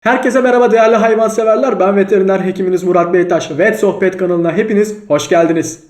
Herkese merhaba değerli hayvanseverler. Ben veteriner hekiminiz Murat Beytaş. Vet Sohbet kanalına hepiniz hoş geldiniz.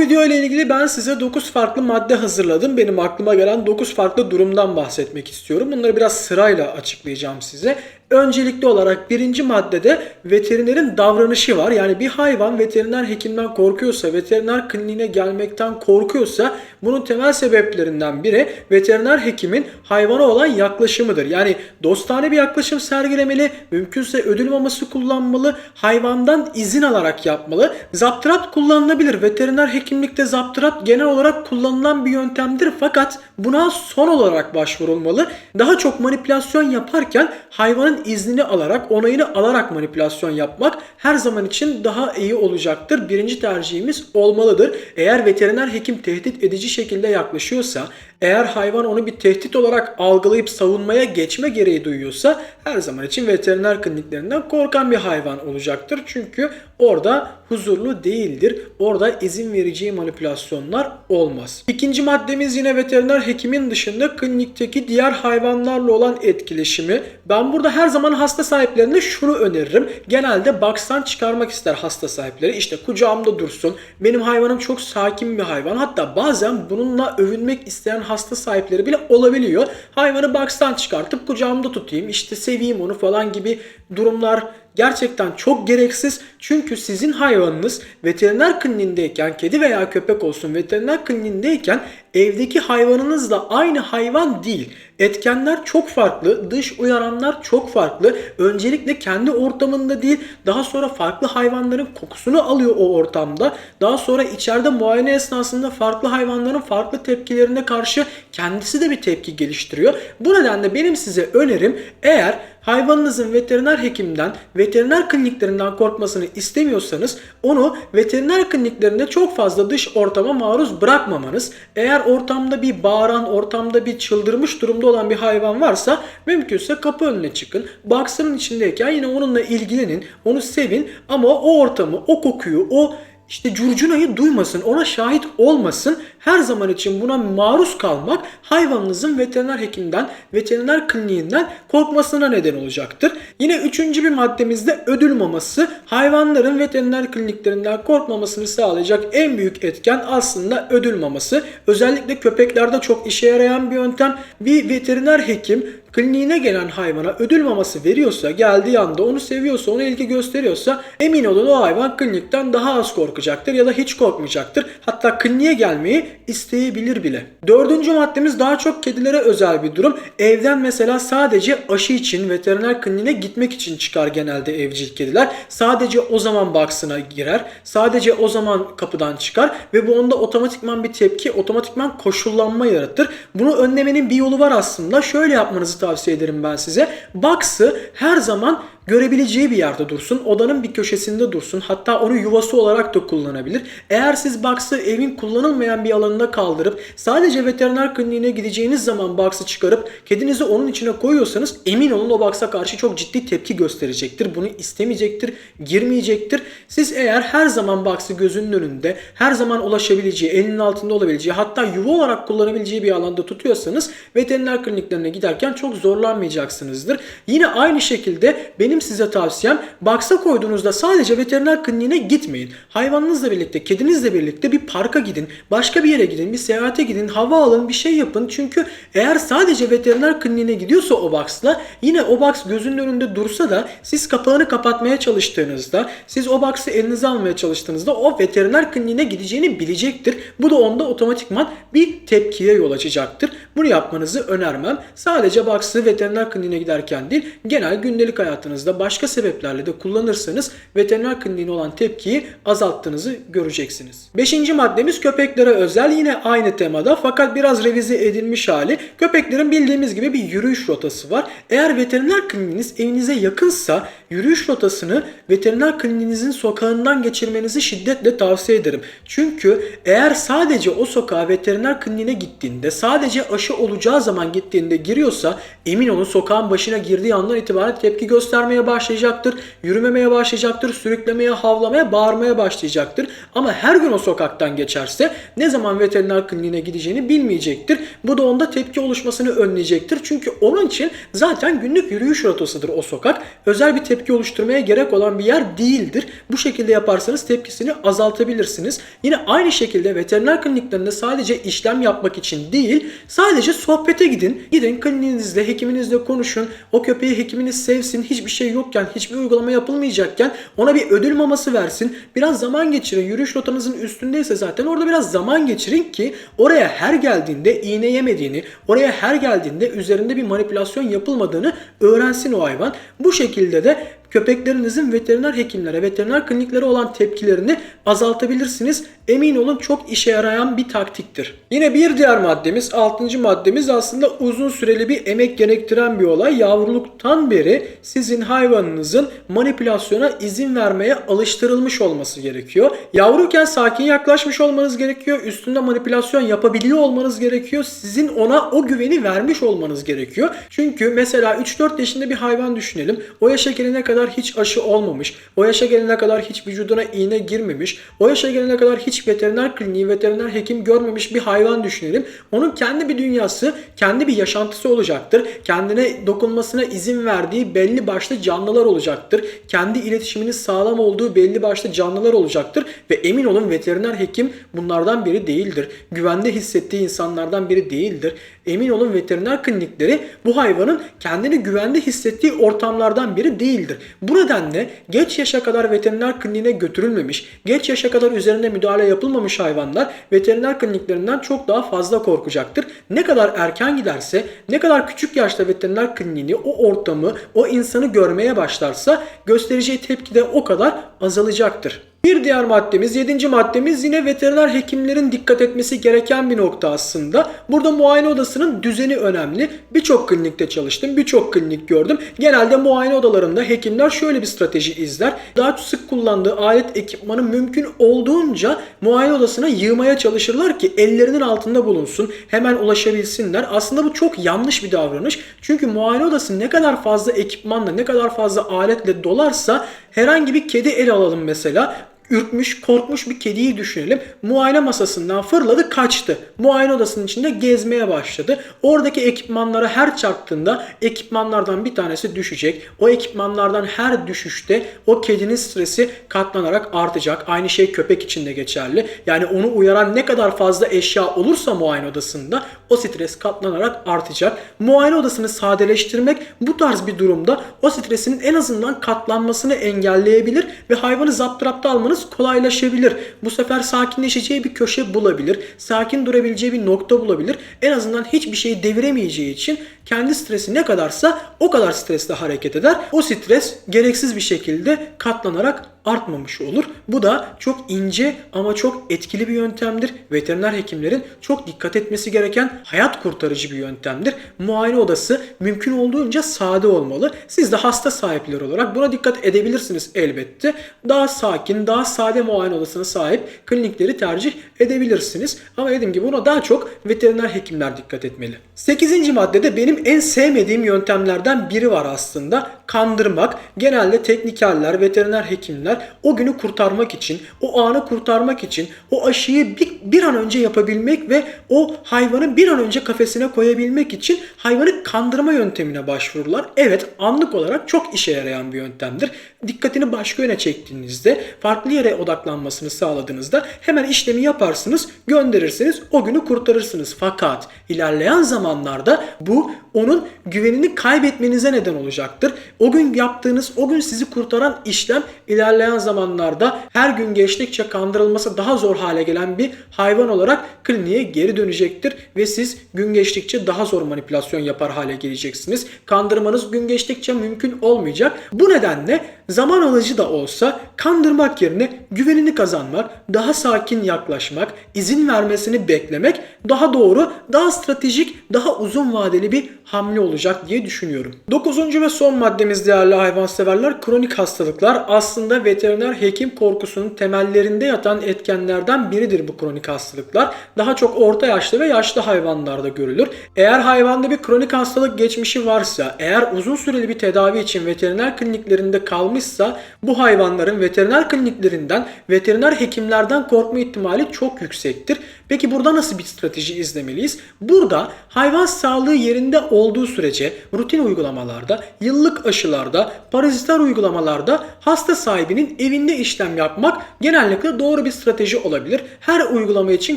Video ile ilgili ben size 9 farklı madde hazırladım. Benim aklıma gelen 9 farklı durumdan bahsetmek istiyorum. Bunları biraz sırayla açıklayacağım size. Öncelikli olarak birinci maddede veterinerin davranışı var. Yani bir hayvan veteriner hekimden korkuyorsa, veteriner kliniğine gelmekten korkuyorsa bunun temel sebeplerinden biri veteriner hekimin hayvana olan yaklaşımıdır. Yani dostane bir yaklaşım sergilemeli, mümkünse ödül maması kullanmalı, hayvandan izin alarak yapmalı. Zaptırat kullanılabilir. Veteriner hekimlikte zaptırat genel olarak kullanılan bir yöntemdir fakat buna son olarak başvurulmalı. Daha çok manipülasyon yaparken hayvanın iznini alarak, onayını alarak manipülasyon yapmak her zaman için daha iyi olacaktır. Birinci tercihimiz olmalıdır. Eğer veteriner hekim tehdit edici şekilde yaklaşıyorsa, eğer hayvan onu bir tehdit olarak algılayıp savunmaya geçme gereği duyuyorsa her zaman için veteriner kliniklerinden korkan bir hayvan olacaktır. Çünkü orada huzurlu değildir. Orada izin vereceği manipülasyonlar olmaz. İkinci maddemiz yine veteriner hekimin dışında klinikteki diğer hayvanlarla olan etkileşimi. Ben burada her zaman hasta sahiplerine şunu öneririm. Genelde box'tan çıkarmak ister hasta sahipleri. İşte kucağımda dursun. Benim hayvanım çok sakin bir hayvan. Hatta bazen bununla övünmek isteyen hasta sahipleri bile olabiliyor. Hayvanı box'tan çıkartıp kucağımda tutayım. işte seveyim onu falan gibi durumlar gerçekten çok gereksiz. Çünkü sizin hayvanınız veteriner kliniğindeyken kedi veya köpek olsun veteriner kliniğindeyken evdeki hayvanınızla aynı hayvan değil. Etkenler çok farklı, dış uyaranlar çok farklı. Öncelikle kendi ortamında değil, daha sonra farklı hayvanların kokusunu alıyor o ortamda. Daha sonra içeride muayene esnasında farklı hayvanların farklı tepkilerine karşı kendisi de bir tepki geliştiriyor. Bu nedenle benim size önerim eğer hayvanınızın veteriner hekimden, veteriner kliniklerinden korkmasını istemiyorsanız onu veteriner kliniklerinde çok fazla dış ortama maruz bırakmamanız. Eğer ortamda bir bağıran, ortamda bir çıldırmış durumda olan bir hayvan varsa mümkünse kapı önüne çıkın. Boxer'ın içindeyken yine onunla ilgilenin, onu sevin ama o ortamı, o kokuyu, o işte curcunayı duymasın, ona şahit olmasın. Her zaman için buna maruz kalmak hayvanınızın veteriner hekimden, veteriner kliniğinden korkmasına neden olacaktır. Yine üçüncü bir maddemizde ödül maması. Hayvanların veteriner kliniklerinden korkmamasını sağlayacak en büyük etken aslında ödül maması. Özellikle köpeklerde çok işe yarayan bir yöntem. Bir veteriner hekim kliniğine gelen hayvana ödül maması veriyorsa, geldiği anda onu seviyorsa, ona ilgi gösteriyorsa emin olun o hayvan klinikten daha az korkacaktır ya da hiç korkmayacaktır. Hatta kliniğe gelmeyi isteyebilir bile. Dördüncü maddemiz daha çok kedilere özel bir durum. Evden mesela sadece aşı için veteriner kliniğine gitmek için çıkar genelde evcil kediler. Sadece o zaman baksına girer. Sadece o zaman kapıdan çıkar ve bu onda otomatikman bir tepki, otomatikman koşullanma yaratır. Bunu önlemenin bir yolu var aslında. Şöyle yapmanızı tavsiye ederim ben size. Box'ı her zaman görebileceği bir yerde dursun. Odanın bir köşesinde dursun. Hatta onu yuvası olarak da kullanabilir. Eğer siz box'ı evin kullanılmayan bir alanına kaldırıp sadece veteriner kliniğine gideceğiniz zaman box'ı çıkarıp kedinizi onun içine koyuyorsanız emin olun o box'a karşı çok ciddi tepki gösterecektir. Bunu istemeyecektir, girmeyecektir. Siz eğer her zaman box'ı gözünün önünde, her zaman ulaşabileceği, elinin altında olabileceği, hatta yuva olarak kullanabileceği bir alanda tutuyorsanız veteriner kliniklerine giderken çok zorlanmayacaksınızdır. Yine aynı şekilde benim size tavsiyem box'a koyduğunuzda sadece veteriner kliniğine gitmeyin. Hayvanınızla birlikte, kedinizle birlikte bir parka gidin, başka bir yere gidin, bir seyahate gidin, hava alın, bir şey yapın. Çünkü eğer sadece veteriner kliniğine gidiyorsa o box'la yine o box gözünün önünde dursa da siz kapağını kapatmaya çalıştığınızda, siz o box'ı elinize almaya çalıştığınızda o veteriner kliniğine gideceğini bilecektir. Bu da onda otomatikman bir tepkiye yol açacaktır. Bunu yapmanızı önermem. Sadece box'ı veteriner kliniğine giderken değil, genel gündelik hayatınızda başka sebeplerle de kullanırsanız veteriner kliniğine olan tepkiyi azalttığınızı göreceksiniz. Beşinci maddemiz köpeklere özel yine aynı temada fakat biraz revize edilmiş hali. Köpeklerin bildiğimiz gibi bir yürüyüş rotası var. Eğer veteriner kliniğiniz evinize yakınsa yürüyüş rotasını veteriner kliniğinizin sokağından geçirmenizi şiddetle tavsiye ederim. Çünkü eğer sadece o sokağa veteriner kliniğine gittiğinde sadece aşı olacağı zaman gittiğinde giriyorsa emin olun sokağın başına girdiği andan itibaren tepki göstermez vermeye başlayacaktır. Yürümemeye başlayacaktır. Sürüklemeye, havlamaya, bağırmaya başlayacaktır. Ama her gün o sokaktan geçerse ne zaman veteriner kliniğine gideceğini bilmeyecektir. Bu da onda tepki oluşmasını önleyecektir. Çünkü onun için zaten günlük yürüyüş rotosıdır o sokak. Özel bir tepki oluşturmaya gerek olan bir yer değildir. Bu şekilde yaparsanız tepkisini azaltabilirsiniz. Yine aynı şekilde veteriner kliniklerinde sadece işlem yapmak için değil, sadece sohbete gidin. Gidin kliniğinizde, hekiminizle konuşun. O köpeği hekiminiz sevsin. Hiçbir şey yokken, hiçbir uygulama yapılmayacakken ona bir ödül maması versin. Biraz zaman geçirin. Yürüyüş rotanızın üstündeyse zaten orada biraz zaman geçirin ki oraya her geldiğinde iğne yemediğini, oraya her geldiğinde üzerinde bir manipülasyon yapılmadığını öğrensin o hayvan. Bu şekilde de köpeklerinizin veteriner hekimlere, veteriner kliniklere olan tepkilerini azaltabilirsiniz. Emin olun çok işe yarayan bir taktiktir. Yine bir diğer maddemiz, 6. maddemiz aslında uzun süreli bir emek gerektiren bir olay. Yavruluktan beri sizin hayvanınızın manipülasyona izin vermeye alıştırılmış olması gerekiyor. Yavruyken sakin yaklaşmış olmanız gerekiyor. Üstünde manipülasyon yapabiliyor olmanız gerekiyor. Sizin ona o güveni vermiş olmanız gerekiyor. Çünkü mesela 3-4 yaşında bir hayvan düşünelim. O yaşa gelene kadar hiç aşı olmamış. O yaşa gelene kadar hiç vücuduna iğne girmemiş. O yaşa gelene kadar hiç veteriner kliniği, veteriner hekim görmemiş bir hayvan düşünelim. Onun kendi bir dünyası, kendi bir yaşantısı olacaktır. Kendine dokunmasına izin verdiği belli başlı canlılar olacaktır. Kendi iletişiminin sağlam olduğu belli başlı canlılar olacaktır. Ve emin olun veteriner hekim bunlardan biri değildir. Güvende hissettiği insanlardan biri değildir. Emin olun veteriner klinikleri bu hayvanın kendini güvende hissettiği ortamlardan biri değildir. Bu nedenle geç yaşa kadar veteriner kliniğine götürülmemiş, geç yaşa kadar üzerinde müdahale yapılmamış hayvanlar veteriner kliniklerinden çok daha fazla korkacaktır. Ne kadar erken giderse, ne kadar küçük yaşta veteriner kliniğini, o ortamı, o insanı görmeye başlarsa göstereceği tepki de o kadar azalacaktır. Bir diğer maddemiz, yedinci maddemiz yine veteriner hekimlerin dikkat etmesi gereken bir nokta aslında. Burada muayene odasının düzeni önemli. Birçok klinikte çalıştım, birçok klinik gördüm. Genelde muayene odalarında hekimler şöyle bir strateji izler. Daha sık kullandığı alet ekipmanı mümkün olduğunca muayene odasına yığmaya çalışırlar ki ellerinin altında bulunsun. Hemen ulaşabilsinler. Aslında bu çok yanlış bir davranış. Çünkü muayene odası ne kadar fazla ekipmanla, ne kadar fazla aletle dolarsa herhangi bir kedi el alalım mesela ürkmüş, korkmuş bir kediyi düşünelim. Muayene masasından fırladı, kaçtı. Muayene odasının içinde gezmeye başladı. Oradaki ekipmanlara her çarptığında ekipmanlardan bir tanesi düşecek. O ekipmanlardan her düşüşte o kedinin stresi katlanarak artacak. Aynı şey köpek için de geçerli. Yani onu uyaran ne kadar fazla eşya olursa muayene odasında o stres katlanarak artacak. Muayene odasını sadeleştirmek bu tarz bir durumda o stresinin en azından katlanmasını engelleyebilir ve hayvanı zaptırapta almanız kolaylaşabilir. Bu sefer sakinleşeceği bir köşe bulabilir. Sakin durabileceği bir nokta bulabilir. En azından hiçbir şeyi deviremeyeceği için kendi stresi ne kadarsa o kadar stresle hareket eder. O stres gereksiz bir şekilde katlanarak artmamış olur. Bu da çok ince ama çok etkili bir yöntemdir. Veteriner hekimlerin çok dikkat etmesi gereken hayat kurtarıcı bir yöntemdir. Muayene odası mümkün olduğunca sade olmalı. Siz de hasta sahipleri olarak buna dikkat edebilirsiniz elbette. Daha sakin, daha sade muayene odasına sahip klinikleri tercih edebilirsiniz. Ama dediğim gibi buna daha çok veteriner hekimler dikkat etmeli. 8. maddede benim en sevmediğim yöntemlerden biri var aslında. Kandırmak. Genelde teknikerler, veteriner hekimler o günü kurtarmak için, o anı kurtarmak için, o aşıyı bir, bir an önce yapabilmek ve o hayvanı bir an önce kafesine koyabilmek için hayvanı kandırma yöntemine başvururlar. Evet anlık olarak çok işe yarayan bir yöntemdir. Dikkatini başka yöne çektiğinizde, farklı yere odaklanmasını sağladığınızda hemen işlemi yaparsınız, gönderirsiniz, o günü kurtarırsınız. Fakat ilerleyen zamanlarda bu onun güvenini kaybetmenize neden olacaktır. O gün yaptığınız, o gün sizi kurtaran işlem ilerleyen zamanlarda her gün geçtikçe kandırılması daha zor hale gelen bir hayvan olarak kliniğe geri dönecektir ve siz gün geçtikçe daha zor manipülasyon yapar hale geleceksiniz. Kandırmanız gün geçtikçe mümkün olmayacak. Bu nedenle zaman alıcı da olsa kandırmak yerine güvenini kazanmak, daha sakin yaklaşmak, izin vermesini beklemek daha doğru, daha stratejik, daha uzun vadeli bir hamle olacak diye düşünüyorum. Dokuzuncu ve son maddemiz değerli hayvanseverler kronik hastalıklar. Aslında veteriner hekim korkusunun temellerinde yatan etkenlerden biridir bu kronik hastalıklar. Daha çok orta yaşlı ve yaşlı hayvan hayvanlarda görülür. Eğer hayvanda bir kronik hastalık geçmişi varsa, eğer uzun süreli bir tedavi için veteriner kliniklerinde kalmışsa bu hayvanların veteriner kliniklerinden, veteriner hekimlerden korkma ihtimali çok yüksektir. Peki burada nasıl bir strateji izlemeliyiz? Burada hayvan sağlığı yerinde olduğu sürece rutin uygulamalarda, yıllık aşılarda, paraziter uygulamalarda hasta sahibinin evinde işlem yapmak genellikle doğru bir strateji olabilir. Her uygulama için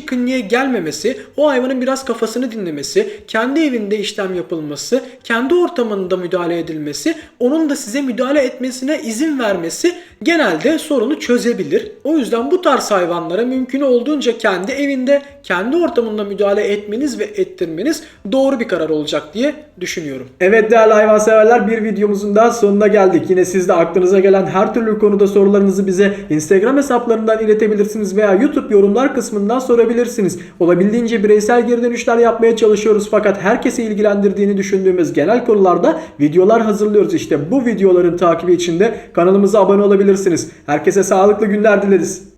kliniğe gelmemesi, o hayvanın biraz kafasını dinlemesi, kendi evinde işlem yapılması, kendi ortamında müdahale edilmesi, onun da size müdahale etmesine izin vermesi genelde sorunu çözebilir. O yüzden bu tarz hayvanlara mümkün olduğunca kendi evinde, kendi ortamında müdahale etmeniz ve ettirmeniz doğru bir karar olacak diye düşünüyorum. Evet değerli hayvanseverler bir videomuzun daha sonuna geldik. Yine siz de aklınıza gelen her türlü konuda sorularınızı bize Instagram hesaplarından iletebilirsiniz veya YouTube yorumlar kısmından sorabilirsiniz. Olabildiğince bireysel geri dönüşler yapmaya çalışıyoruz fakat herkesi ilgilendirdiğini düşündüğümüz genel konularda videolar hazırlıyoruz. İşte bu videoların takibi için de kanalımıza abone olabilirsiniz. Herkese sağlıklı günler dileriz.